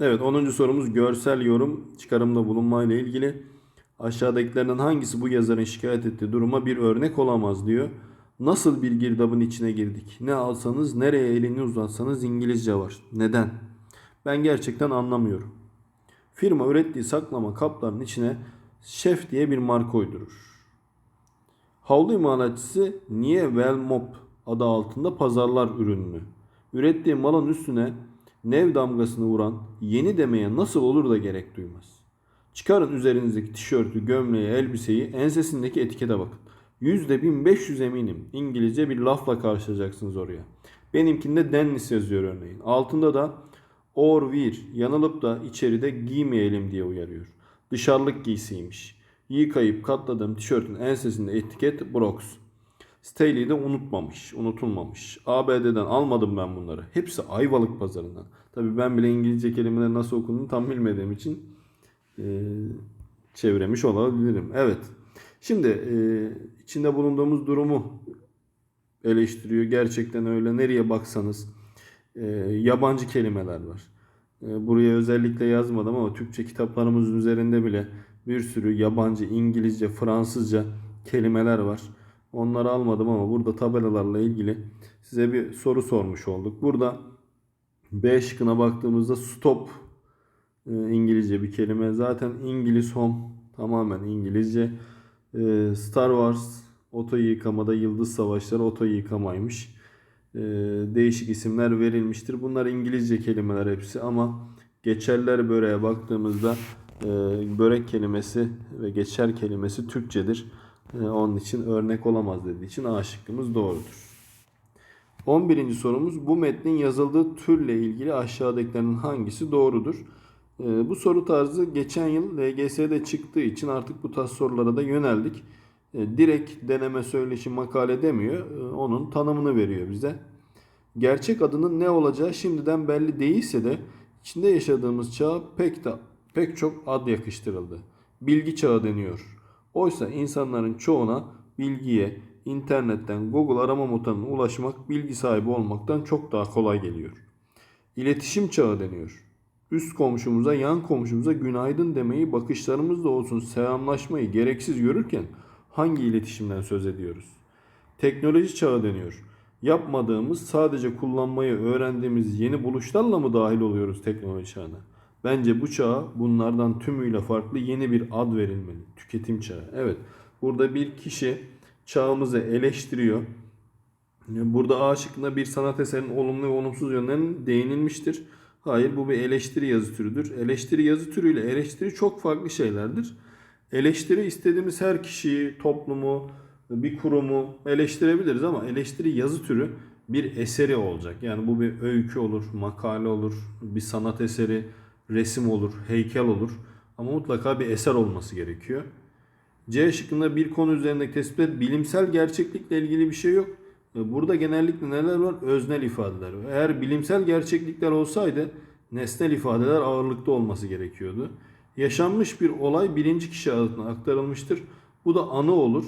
Evet 10. sorumuz görsel yorum çıkarımda bulunmayla ilgili. Aşağıdakilerden hangisi bu yazarın şikayet ettiği duruma bir örnek olamaz diyor. Nasıl bir girdabın içine girdik? Ne alsanız nereye elini uzatsanız İngilizce var. Neden? Ben gerçekten anlamıyorum. Firma ürettiği saklama kaplarının içine şef diye bir marka uydurur. Havlu imalatçısı niye Velmop adı altında pazarlar ürününü? Ürettiği malın üstüne nev damgasını vuran yeni demeye nasıl olur da gerek duymaz? Çıkarın üzerinizdeki tişörtü, gömleği, elbiseyi, ensesindeki etikete bakın. Yüzde 1500 eminim İngilizce bir lafla karşılayacaksınız oraya. Benimkinde Dennis yazıyor örneğin. Altında da or wear yanılıp da içeride giymeyelim diye uyarıyor. Dışarılık giysiymiş. Yıkayıp katladığım tişörtün ensesinde etiket Brooks. Staley'i de unutmamış, unutulmamış. ABD'den almadım ben bunları. Hepsi Ayvalık pazarından. Tabii ben bile İngilizce kelimeler nasıl okunduğunu tam bilmediğim için e, çevremiş olabilirim. Evet. Şimdi e, içinde bulunduğumuz durumu eleştiriyor. Gerçekten öyle. Nereye baksanız e, yabancı kelimeler var. E, buraya özellikle yazmadım ama Türkçe kitaplarımızın üzerinde bile bir sürü yabancı, İngilizce, Fransızca kelimeler var. Onları almadım ama burada tabelalarla ilgili size bir soru sormuş olduk. Burada B şıkkına baktığımızda stop e, İngilizce bir kelime. Zaten İngiliz home tamamen İngilizce. E, Star Wars oto yıkamada Yıldız Savaşları oto yıkamaymış. E, değişik isimler verilmiştir. Bunlar İngilizce kelimeler hepsi ama geçerler böreğe baktığımızda börek kelimesi ve geçer kelimesi Türkçedir. E, onun için örnek olamaz dediği için A şıkkımız doğrudur. 11. sorumuz bu metnin yazıldığı türle ilgili aşağıdakilerin hangisi doğrudur? Ee, bu soru tarzı geçen yıl LGS'de çıktığı için artık bu tarz sorulara da yöneldik. Ee, direkt deneme söyleşi makale demiyor. Ee, onun tanımını veriyor bize. Gerçek adının ne olacağı şimdiden belli değilse de içinde yaşadığımız çağa pek de pek çok ad yakıştırıldı. Bilgi çağı deniyor. Oysa insanların çoğuna bilgiye, internetten, Google arama motoruna ulaşmak bilgi sahibi olmaktan çok daha kolay geliyor. İletişim çağı deniyor. Üst komşumuza, yan komşumuza günaydın demeyi bakışlarımızla olsun selamlaşmayı gereksiz görürken hangi iletişimden söz ediyoruz? Teknoloji çağı deniyor. Yapmadığımız, sadece kullanmayı öğrendiğimiz yeni buluşlarla mı dahil oluyoruz teknoloji çağına? Bence bu çağa bunlardan tümüyle farklı yeni bir ad verilmeli. Tüketim çağı. Evet. Burada bir kişi çağımızı eleştiriyor. Burada A şıkkında bir sanat eserinin olumlu ve olumsuz yönlerine değinilmiştir. Hayır bu bir eleştiri yazı türüdür. Eleştiri yazı türüyle eleştiri çok farklı şeylerdir. Eleştiri istediğimiz her kişiyi, toplumu, bir kurumu eleştirebiliriz ama eleştiri yazı türü bir eseri olacak. Yani bu bir öykü olur, makale olur, bir sanat eseri, resim olur, heykel olur. Ama mutlaka bir eser olması gerekiyor. C şıkkında bir konu üzerindeki tespit bilimsel gerçeklikle ilgili bir şey yok. Burada genellikle neler var? Öznel ifadeler. Eğer bilimsel gerçeklikler olsaydı nesnel ifadeler ağırlıkta olması gerekiyordu. Yaşanmış bir olay birinci kişi adına aktarılmıştır. Bu da anı olur.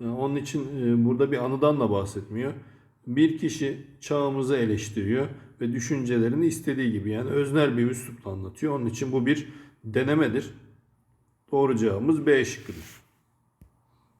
Yani onun için e, burada bir anıdan da bahsetmiyor. Bir kişi çağımızı eleştiriyor ve düşüncelerini istediği gibi yani öznel bir üslupla anlatıyor. Onun için bu bir denemedir. Doğru cevabımız B şıkkıdır.